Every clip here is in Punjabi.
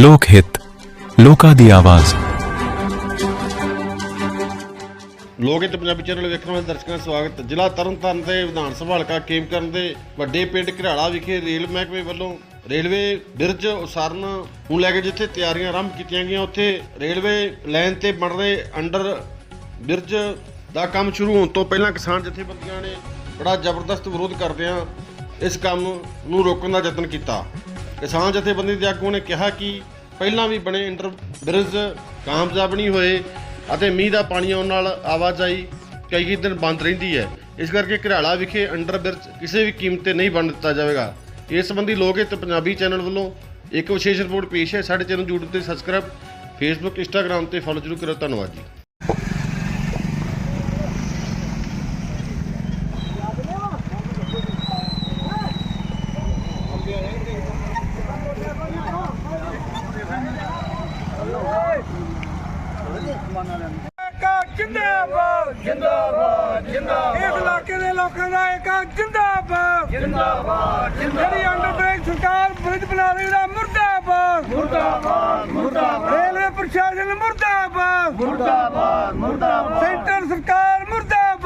ਲੋਕ ਹਿੱਤ, ਲੋਕਾਂ ਦੀ ਆਵਾਜ਼। ਲੋਕ ਹਿੱਤ ਪੰਜਾਬੀ ਚੈਨਲ ਵੇਖਣ ਵਾਲੇ ਦਰਸ਼ਕਾਂ ਦਾ ਸਵਾਗਤ। ਜ਼ਿਲ੍ਹਾ ਤਰਨਤਾਰਨ ਦੇ ਵਿਧਾਨ ਸਭਾ ਹਲਕਾ ਕੇਮਕਰਨ ਦੇ ਵੱਡੇ ਪਿੰਡ ਘਰਾਲਾ ਵਿਖੇ ਰੇਲ ਮਹਿਕਮੇ ਵੱਲੋਂ ਰੇਲਵੇ ਬਿਰਜ ਉਸਾਰਨ ਨੂੰ ਲੈ ਕੇ ਜਿੱਥੇ ਤਿਆਰੀਆਂ ਆਰੰਭ ਕੀਤੀਆਂ ਗਈਆਂ, ਉੱਥੇ ਰੇਲਵੇ ਲਾਈਨ ਤੇ ਬਣ ਰਹੇ ਅੰਡਰ ਬਿਰਜ ਦਾ ਕੰਮ ਸ਼ੁਰੂ ਹੋਣ ਤੋਂ ਪਹਿਲਾਂ ਕਿਸਾਨ ਜਥੇਬੰਦੀਆਂ ਨੇ ਬੜਾ ਜ਼ਬਰਦਸਤ ਵਿਰੋਧ ਕਰਦਿਆਂ ਇਸ ਕੰਮ ਨੂੰ ਰੋਕਣ ਦਾ ਯਤਨ ਕੀਤਾ। ਕਿਸਾਨ ਜਥੇਬੰਦੀ ਦੇ ਆਗੂਆਂ ਨੇ ਕਿਹਾ ਕਿ ਪਹਿਲਾਂ ਵੀ ਬਣੇ ਇੰਟਰ ਬ੍ਰਿਜ ਕਾਮਯਾਬ ਨਹੀਂ ਹੋਏ ਅਤੇ ਮੀਂਹ ਦਾ ਪਾਣੀ ਆਉਣ ਨਾਲ ਆਵਾਜਾਈ ਕਈ ਕਈ ਦਿਨ ਬੰਦ ਰਹਿੰਦੀ ਹੈ। ਇਸ ਕਰਕੇ ਘਰਾਲਾ ਵਿਖੇ ਅੰਡਰ ਬ੍ਰਿਜ ਕਿਸੇ ਵੀ ਕੀਮਤ ਤੇ ਨਹੀਂ ਬਣ ਦਿੱਤਾ ਜਾਵੇਗਾ। ਇਸ ਸੰਬੰਧੀ ਲੋਕ ਹਿੱਤ ਪੰਜਾਬੀ ਚੈਨਲ ਵੱਲੋਂ ਇੱਕ ਵਿਸ਼ੇਸ਼ ਰਿਪੋਰਟ ਪੇਸ਼ ਹੈ। ਸਾਡੇ ਚੈਨਲ YouTube ਤੇ ਸਬਸਕ੍ਰਾਈਬ Facebook, Instagram ਤੇ ਫੋਲੋ ਜ਼ਰੂਰ ਕਰੋ ਧੰਨਵਾਦ ਜੀ ਏਕਾ ਜਿੰਦਾਬਾਦ ਜਿੰਦਾਬਾਦ ਜਿੰਦਾਬਾਦ ਇਸ ਇਲਾਕੇ ਦੇ ਲੋਕਾਂ ਦਾ ਏਕਾ ਜਿੰਦਾਬਾਦ। ਜਿੰਦਾਬਾਦ ਜਿਹੜੀ ਅੰਡਰਬ੍ਰੇਕ ਸਰਕਾਰ ਬ੍ਰਿਜ ਬਣਾ ਰਹੀ ਦਾ ਮੁਰਦਾਬਾਦ। ਮੁਰਦਾਬਾਦ ਮੁਰਦਾਬਾਦ। ਰੇਲਵੇ ਪ੍ਰਸ਼ਾਸਨ ਮੁਰਦਾਬਾਦ। ਮੁਰਦਾਬਾਦ ਮੁਰਦਾਬਾਦ। ਸੈਂਟਰ ਸਰਕਾਰ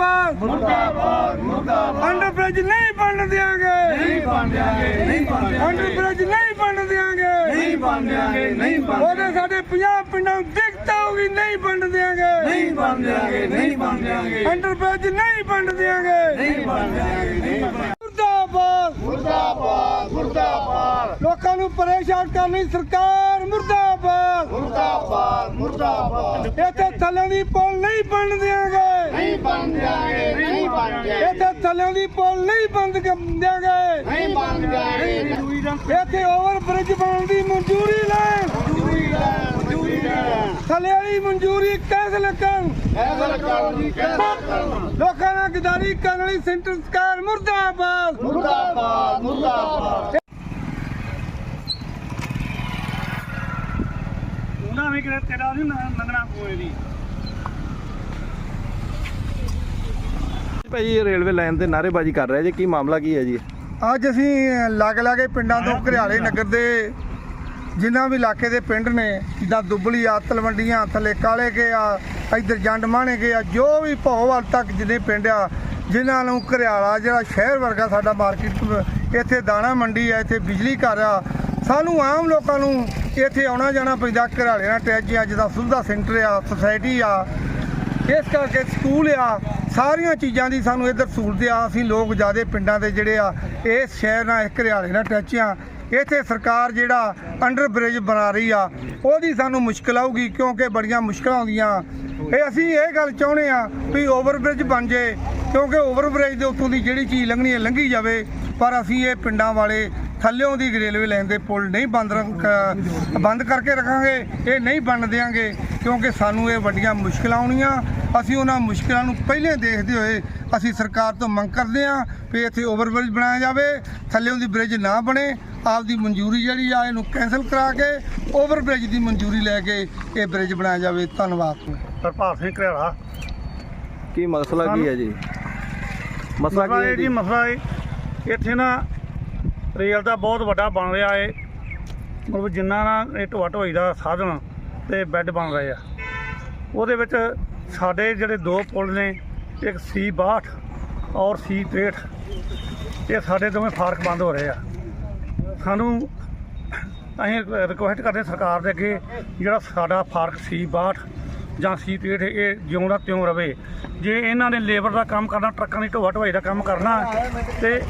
ਮੁਰਦਾਬਾਦ ਮੁਰਦਾਬਾਦ ਮੁਰਦਾਬਾਦ ਅੰਡਰਬ੍ਰਿਜ ਨਹੀਂ ਬਣ ਦਿਆਂਗੇ ਨਹੀਂ ਬਣ ਦਿਆਂਗੇ ਨਹੀਂ ਬਣ ਅੰਡਰਬ੍ਰਿਜ ਨਹੀਂ ਬਣ ਦਿਆਂਗੇ ਨਹੀਂ ਬਣ ਦਿਆਂਗੇ ਨਹੀਂ ਬਣ ਉਹਦੇ ਸਾਡੇ 50 ਪਿੰਡਾਂ ਨੂੰ ਦਿੱਕਤ ਹੋਊਗੀ ਨਹੀਂ ਬਣ ਦਿਆਂਗੇ ਨਹੀਂ ਬਣ ਦਿਆਂਗੇ ਨਹੀਂ ਬਣ ਦਿਆਂਗੇ ਅੰਡਰਬ੍ਰਿਜ ਨਹੀਂ ਬਣ ਦਿਆਂਗੇ ਨਹੀਂ ਬਣ ਦਿਆਂਗੇ ਨਹੀਂ ਮੁਰਦਾਬਾਦ ਮੁਰਦਾਬਾਦ ਮੁਰਦਾਬਾਦ ਨੂੰ ਪਰੇਸ਼ਾਨ ਕਰਨੀ ਸਰਕਾਰ ਮੁਰਦਾਬਾਦ। ਮੁਰਦਾਬਾਦ ਮੁਰਦਾਬਾਦ। ਇੱਥੇ ਥੱਲੇ ਦੀ ਪੁਲ ਨਹੀਂ ਬਣ ਦਿਆਂਗੇ। ਨਹੀਂ ਬਣ ਦਿਆਂਗੇ ਨਹੀਂ ਬਣ ਦਿਆਂਗੇ। ਇੱਥੇ ਥੱਲੇ ਦੀ ਪੁਲ ਨਹੀਂ ਬੰਦ ਕਰ ਦਿਆਂਗੇ। ਨਹੀਂ ਬਣ ਦਿਆਂਗੇ। ਇੱਥੇ ਓਵਰ ਬ੍ਰਿਜ ਬਣਾਉਣ ਦੀ ਮਨਜ਼ੂਰੀ ਲੈਣ। ਮਨਜ਼ੂਰੀ ਲੈਣ ਮਨਜ਼ੂਰੀ ਲੈਣ। ਥੱਲੇ ਵਾਲੀ ਮਨਜ਼ੂਰੀ ਕਰਨ ਜੀ ਲੋਕਾਂ ਨਾਲ ਗਦਾਰੀ ਕਰਨ ਵਾਲੀ ਸੈਂਟਰ ਸਰਕਾਰ ਮੁਰਦਾਬਾਦ। ਮੁਰਦਾਬਾਦ ਮੁਰਦਾਬਾਦ। ਉਹਨਾਂ ਵੀ ਕਿਤੇ ਤੇਰਾ ਨਹੀਂ ਮੰਗਣਾ ਕੋਈ ਨਹੀਂ ਭਾਈ ਇਹ ਰੇਲਵੇ ਲਾਈਨ ਤੇ ਨਾਅਰੇਬਾਜ਼ੀ ਕਰ ਰਿਹਾ ਜੀ ਕੀ ਮਾਮਲਾ ਕੀ ਹੈ ਜੀ? ਅੱਜ ਅਸੀਂ ਲਾਗੇ ਲਾਗੇ ਪਿੰਡਾਂ ਤੋਂ ਘਰਿਆਲੇ ਨਗਰ ਦੇ ਜਿਨ੍ਹਾਂ ਵੀ ਇਲਾਕੇ ਦੇ ਪਿੰਡ ਨੇ ਜਿੱਦਾਂ ਦੁੱਬਲੀ ਆ ਤਲਵੰਡੀਆਂ ਥੱਲੇ ਕਾਲੇ ਕੇ ਆ ਇੱਧਰ ਜੰਡ ਮਾਣੇ ਕੇ ਆ ਜੋ ਵੀ ਭੋਵਾਲ ਤੱਕ ਜਿੰਨੇ ਪਿੰਡ ਆ ਜਿਨ੍ਹਾਂ ਨੂੰ ਘਰਿਆਲਾ ਜਿਹੜਾ ਸ਼ਹਿਰ ਵਰਗਾ ਸਾਡਾ ਮਾਰਕੀਟ ਇੱਥੇ ਦਾਣਾ ਮੰਡੀ ਆ ਇੱਥੇ ਬਿਜਲੀ ਘਰ ਆ ਸਾਨੂੰ ਆਮ ਲੋਕਾਂ ਨੂੰ ਇੱਥੇ ਆਉਣਾ ਜਾਣਾ ਪੈਂਦਾ ਘਰਿਆਲੇ ਨਾਲ ਟੈਚ ਆ, ਜਿੱਦਾਂ ਸੁਵਿਧਾ ਸੈਂਟਰ ਆ ਸੁਸਾਇਟੀ ਆ। ਇਸ ਕਰਕੇ ਸਕੂਲ ਆ, ਸਾਰੀਆਂ ਚੀਜ਼ਾਂ ਦੀ ਸਾਨੂੰ ਇੱਧਰ ਸਹੂਲਤ ਆ। ਅਸੀਂ ਲੋਕ ਜਿਆਦੇ ਪਿੰਡਾਂ ਦੇ ਜਿਹੜੇ ਆ, ਇਸ ਸ਼ਹਿਰ ਨਾਲ ਇਸ ਘਰਿਆਲੇ ਨਾਲ ਟੱਚ ਆ। ਇੱਥੇ ਸਰਕਾਰ ਜਿਹੜਾ ਅੰਡਰ ਬ੍ਰਿਜ ਬਣਾ ਰਹੀ ਆ, ਉਹਦੀ ਸਾਨੂੰ ਮੁਸ਼ਕਲ ਆਊਗੀ, ਕਿਉਂਕਿ ਬੜੀਆਂ ਮੁਸ਼ਕਲਾਂ ਆਉਂਦੀਆਂ। ਇਹ ਅਸੀਂ ਇਹ ਗੱਲ ਚਾਹੁੰਦੇ ਆ ਵੀ ਓਵਰ ਬ੍ਰਿਜ ਬਣ ਜੇ, ਕਿਉਂਕਿ ਓਵਰ ਬ੍ਰਿਜ ਦੇ ਉੱਤੋਂ ਦੀ ਜਿਹੜੀ ਚੀਜ਼ ਲੰਘਣੀ ਹੈ ਲੰਘੀ ਜਾਵੇ। ਪਰ ਅਸੀਂ ਇਹ ਪਿੰਡਾਂ ਵਾਲੇ ਥੱਲਿਓਂ ਦੀ ਰੇਲਵੇ ਲਾਈਨ ਦੇ ਪੁਲ ਨਹੀਂ ਬੰਦ ਰੱਖ- ਬੰਦ ਕਰਕੇ ਰੱਖਾਂਗੇ ਇਹ ਨਹੀਂ ਬਣ ਦਿਆਂਗੇ ਕਿਉਂਕਿ ਸਾਨੂੰ ਇਹ ਵੱਡੀਆਂ ਮੁਸ਼ਕਲਾਂ ਆਉਣੀਆਂ। ਅਸੀਂ ਉਹਨਾਂ ਮੁਸ਼ਕਲਾਂ ਨੂੰ ਪਹਿਲੇ ਦੇਖਦੇ ਹੋਏ ਅਸੀਂ ਸਰਕਾਰ ਤੋਂ ਮੰਗ ਕਰਦੇ ਹਾਂ ਵੀ ਇੱਥੇ ਓਵਰਬ੍ਰਿਜ ਬਣਾਇਆ ਜਾਵੇ ਥੱਲਿਓਂ ਦੀ ਬ੍ਰਿਜ ਨਾ ਬਣੇ ਆਪਦੀ ਮਨਜ਼ੂਰੀ ਜਿਹੜੀ ਆ ਇਹਨੂੰ ਕੈਨਸਲ ਕਰਾ ਕੇ ਓਵਰਬ੍ਰਿਜ ਦੀ ਮਨਜ਼ੂਰੀ ਲੈ ਕੇ ਇਹ ਬ੍ਰਿਜ ਬਣਾਇਆ ਜਾਵੇ। ਧੰਨਵਾਦ। ਹਰਪਾਲ ਸਿੰਘ ਘਰਿਆਲਾ ਕੀ ਮਸਲਾ ਕੀ ਹੈ ਜੀ? ਮਸਲਾ ਮਸਲਾ ਕੀ ਹੈ ਇਹ ਜੀ ਜੀ? ਮਸਲਾ ਇਹ ਇੱਥੇ ਨਾ ਰੇਲ ਦਾ ਬਹੁਤ ਵੱਡਾ ਬਣ ਰਿਹਾ ਏ। ਮਤਲਬ ਜਿੰਨਾ ਨਾ ਇਹ ਢੋਆ ਢੋਈ ਦਾ ਸਾਧਨ ਤੇ ਬੈੱਡ ਬਣ ਰਹੇ ਆ। ਉਹਦੇ ਵਿੱਚ ਸਾਡੇ ਜਿਹੜੇ ਦੋ ਪੁਲ ਨੇ, ਇੱਕ ਸੀ 62 ਔਰ ਸੀ 63 ਇਹ ਸਾਡੇ ਦੋਵੇਂ ਫਾਰਕ ਬੰਦ ਹੋ ਰਹੇ ਆ। ਸਾਨੂੰ ਅਸੀਂ ਰਿਕੁਐਸਟ ਕਰਦੇ ਸਰਕਾਰ ਦੇ ਅੱਗੇ ਜਿਹੜਾ ਸਾਡਾ ਫਾਰਕ ਸੀ 62 ਜਾਂ ਸੀ 63 ਇਹ ਜਿਉਂ ਦਾ ਤਿਉਂ ਰਵੇ। ਜੇ ਇਹਨਾਂ ਨੇ ਲੇਬਰ ਦਾ ਕੰਮ ਕਰਨਾ, ਟਰੱਕਾਂ ਦੀ ਢੋਆ ਢੋਆਈ ਦਾ ਕੰਮ ਕਰਨਾ, ਤੇ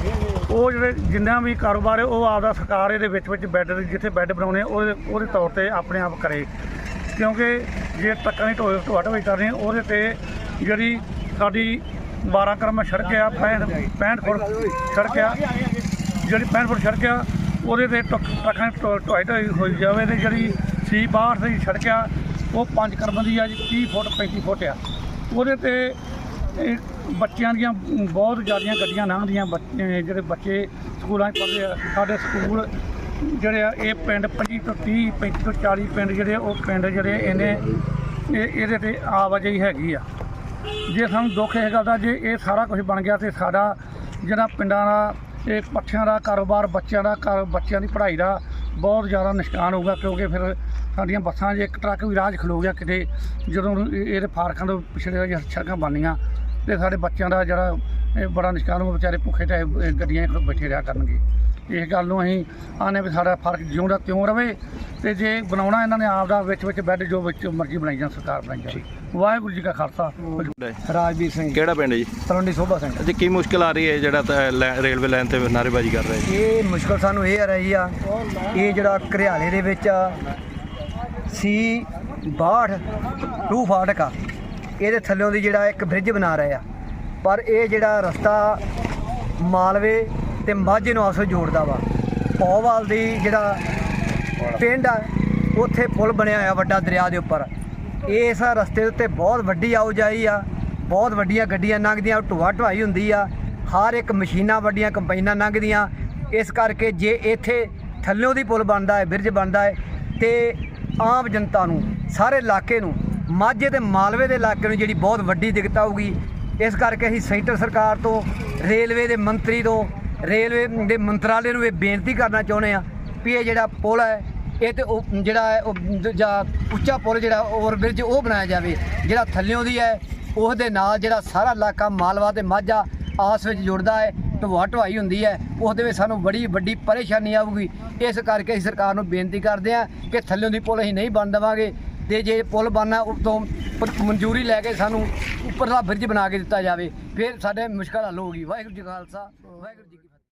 ਉਹ ਜਿਹੜੇ ਜਿੰਨਾ ਵੀ ਕਾਰੋਬਾਰ ਹੈ, ਉਹ ਆਪਦਾ ਸਰਕਾਰ ਇਹਦੇ ਵਿੱਚ ਵਿੱਚ ਬੈੱਡ ਜਿੱਥੇ ਬੈੱਡ ਬਣਾਉਣੇ ਉਹਦੇ ਉਹਦੇ ਤੌਰ ਤੇ ਆਪਣੇ ਆਪ ਕਰੇ। ਕਿਉਂਕਿ ਜੇ ਟਰੱਕਾਂ ਦੀ ਢੋਆ ਢੋਆ ਢੋਆਈ ਕਰਨੀ, ਉਹਦੇ ਤੇ ਜਿਹੜੀ ਸਾਡੀ 12 ਕਰਮ ਸੜਕ ਆ 65 65 ਫੁੱਟ ਸੜਕ ਆ, ਜਿਹੜੀ 65 ਫੁੱਟ ਸੜਕ ਆ, ਉਹਦੇ ਤੇ ਟਰੱਕਾਂ ਦੀ ਢੋ- ਢੋਆਈ ਢੋਆਈ ਹੋਈ ਜਾਵੇ ਤੇ ਜਿਹੜੀ ਸੀ 62 ਦੀ ਸੜਕ ਆ ਉਹ 5 ਕਰਮ ਦੀ ਆ ਜੀ 30 ਫੁੱਟ 35 ਫੁੱਟ ਆ। ਉਹਦੇ ਤੇ ਇਹ ਬੱਚਿਆਂ ਦੀਆਂ ਬਹੁਤ ਜ਼ਿਆਦੀਆਂ ਗੱਡੀਆਂ ਲੰਘਦੀਆਂ ਬੱਚੇ ਜਿਹੜੇ ਬੱਚੇ ਸਕੂਲਾਂ 'ਚ ਪੜ੍ਹਦੇ ਆ, ਸਾਡੇ ਸਕੂਲ ਜਿਹੜੇ ਆ, ਇਹ ਪਿੰਡ 25 ਤੋਂ 30 35 ਤੋਂ 40 ਪਿੰਡ ਜਿਹੜੇ, ਉਹ ਪਿੰਡ ਜਿਹੜੇ ਇਹਨੇ, ਇਹ ਇਹਦੇ ਤੇ ਆਵਾਜਾਈ ਹੈਗੀ ਆ। ਜੇ ਸਾਨੂੰ ਦੁੱਖ ਇਹ ਗੱਲ ਦਾ, ਜੇ ਇਹ ਸਾਰਾ ਕੁਝ ਬਣ ਗਿਆ ਤੇ ਸਾਡਾ ਜਿਹੜਾ ਪਿੰਡਾਂ ਦਾ, ਇਹ ਪੱਠਿਆਂ ਦਾ ਕਾਰੋਬਾਰ, ਬੱਚਿਆਂ ਦਾ ਕਾਰ, ਬੱਚਿਆਂ ਦੀ ਪੜ੍ਹਾਈ ਦਾ ਬਹੁਤ ਜ਼ਿਆਦਾ ਨੁਕਸਾਨ ਹੋਊਗਾ ਕਿਉਂਕਿ ਫਿਰ ਸਾਡੀਆਂ ਬੱਸਾਂ 'ਚ ਇੱਕ ਟਰੱਕ ਵੀ ਰਾਹ 'ਚ ਖਲੋ ਗਿਆ ਕਿਤੇ, ਜਦੋਂ ਇਹਦੇ ਫਾਰਕਾਂ ਤੋਂ ਪਿਛਲੇ ਜਿਹੜੀਆਂ ਸੜਕਾਂ ਬਣਨੀਆਂ ਤੇ ਸਾਡੇ ਬੱਚਿਆਂ ਦਾ ਜਿਹੜਾ ਇਹ ਬੜਾ ਨੁਕਸਾਨ ਹੋਊਗਾ, ਵਿਚਾਰੇ ਭੁੱਖੇ ਟਾਏ ਗੱਡੀਆਂ 'ਚ ਬੈਠੇ ਰਿਹਾ ਕਰਨਗੇ। ਇਸ ਗੱਲ ਨੂੰ ਅਸੀਂ ਆਨੇ ਵੀ ਸਾਡਾ ਫ਼ਰਕ ਜਿਉਂਦਾ ਤਿਉਂ ਰਵੇ ਤੇ ਜੇ ਬਣਾਉਣਾ ਇਹਨਾਂ ਨੇ ਆਪ ਦਾ ਵਿੱਚ ਵਿੱਚ ਬੈੱਡ ਜੋ ਵਿੱਚ ਮਰਜ਼ੀ ਬਣਾਈ ਜਾਣ ਸਰਕਾਰ ਬਣਾਈ ਜਾਵੇ। ਵਾਹਿਗੁਰੂ ਜੀ ਕਾ ਖਾਲਸਾ ਰਾਜਵੀਰ ਸਿੰਘ ਕਿਹੜਾ ਪਿੰਡ ਜੀ? ਤਲਵੰਡੀ ਸੋਭਾ ਸਿੰਘ। ਜੀ ਕੀ ਮੁਸ਼ਕਲ ਆ ਰਹੀ ਹੈ ਜਿਹੜਾ ਰੇਲਵੇ ਲਾਈਨ ਤੇ ਨਾਅਰੇਬਾਜ਼ੀ ਕਰ ਰਹੇ ਜੀ? ਇਹ ਮੁਸ਼ਕਲ ਸਾਨੂੰ ਇਹ ਆ ਰਹੀ ਆ ਇਹ ਜਿਹੜਾ ਘਰਿਆਲੇ ਦੇ ਵਿੱਚ ਆ ਸੀ 62 ਟੂ ਫਾਟਕ ਆ। ਇਹਦੇ ਥੱਲਿਓਂ ਦੀ ਜਿਹੜਾ ਇੱਕ ਬ੍ਰਿਜ ਬਣਾ ਰਹੇ ਆ। ਪਰ ਇਹ ਜਿਹੜਾ ਰਸਤਾ ਮਾਲਵੇ ਤੇ ਮਾਝੇ ਨੂੰ ਆਪਸ ਵਿੱਚ ਜੋੜਦਾ ਵਾ। ਪੌਵਾਲ ਦੀ ਜਿਹੜਾ ਪਿੰਡ ਆ, ਉੱਥੇ ਪੁਲ ਬਣਿਆ ਹੋਇਆ ਵੱਡਾ ਦਰਿਆ ਦੇ ਉੱਪਰ। ਇਸ ਰਸਤੇ ਦੇ ਉੱਤੇ ਬਹੁਤ ਵੱਡੀ ਆਉਜਾਈ ਆ, ਬਹੁਤ ਵੱਡੀਆਂ ਗੱਡੀਆਂ ਲੰਘਦੀਆਂ, ਢੋਆ ਢੁਆਈ ਹੁੰਦੀ ਆ। ਹਰ ਇੱਕ ਮਸ਼ੀਨਾਂ ਵੱਡੀਆਂ ਕੰਪਾਈਨਾਂ ਲੰਘਦੀਆਂ। ਇਸ ਕਰਕੇ ਜੇ ਇੱਥੇ ਥੱਲਿਓਂ ਦੀ ਪੁਲ ਬਣਦਾ ਹੈ, ਬਿਰਜ ਬਣਦਾ ਹੈ, ਤੇ ਆਮ ਜਨਤਾ ਨੂੰ, ਸਾਰੇ ਇਲਾਕੇ ਨੂੰ, ਮਾਝੇ ਤੇ ਮਾਲਵੇ ਦੇ ਇਲਾਕੇ ਨੂੰ ਜਿਹੜੀ ਬਹੁਤ ਵੱਡੀ ਦਿੱਕਤ ਆਊਗੀ। ਇਸ ਕਰਕੇ ਅਸੀਂ ਸੈਂਟਰ ਸਰਕਾਰ ਤੋਂ, ਰੇਲਵੇ ਦੇ ਮੰਤਰੀ ਤੋਂ ਰੇਲਵੇ ਦੇ ਮੰਤਰਾਲੇ ਨੂੰ ਇਹ ਬੇਨਤੀ ਕਰਨਾ ਚਾਹੁੰਦੇ ਆ ਵੀ ਇਹ ਜਿਹੜਾ ਪੁਲ ਹੈ, ਇਹ ਤੇ ਉਹ ਜਿਹੜਾ ਹੈ, ਉਹ ਜਾਂ ਉੱਚਾ ਪੁਲ ਜਿਹੜਾ ਓਵਰ ਬ੍ਰਿਜ ਉਹ ਬਣਾਇਆ ਜਾਵੇ, ਜਿਹੜਾ ਥੱਲਿਓਂ ਦੀ ਹੈ ਉਸ ਦੇ ਨਾਲ ਜਿਹੜਾ ਸਾਰਾ ਇਲਾਕਾ ਮਾਲਵਾ ਤੇ ਮਾਝਾ ਆਸ ਵਿੱਚ ਜੁੜਦਾ ਹੈ, ਢਵਾ, ਢਵਾਈ ਹੁੰਦੀ ਹੈ ਉਸ ਦੇ ਵਿੱਚ ਸਾਨੂੰ ਬੜੀ ਵੱਡੀ ਪਰੇਸ਼ਾਨੀ ਆਊਗੀ। ਇਸ ਕਰਕੇ ਅਸੀਂ ਸਰਕਾਰ ਨੂੰ ਬੇਨਤੀ ਕਰਦੇ ਹਾਂ ਕਿ ਥੱਲਿਓਂ ਦੀ ਪੁਲ ਅਸੀਂ ਨਹੀਂ ਬਣ ਦੇਵਾਂਗੇ ਤੇ ਜੇ ਪੁਲ ਬਣਨਾ ਉਤੋਂ ਮਨਜ਼ੂਰੀ ਲੈ ਕੇ ਸਾਨੂੰ ਉੱਪਰ ਦਾ ਬ੍ਰਿਜ ਬਣਾ ਕੇ ਦਿੱਤਾ ਜਾਵੇ। ਫਿਰ ਸਾਡੇ ਮੁਸ਼ਕਲ ਹੱਲ ਹੋਊਗੀ। ਵਾਹਿਗੁਰੂ ਜੀ ਖਾਲਸਾ, ਵਾਹਿਗੁਰੂ ਜੀ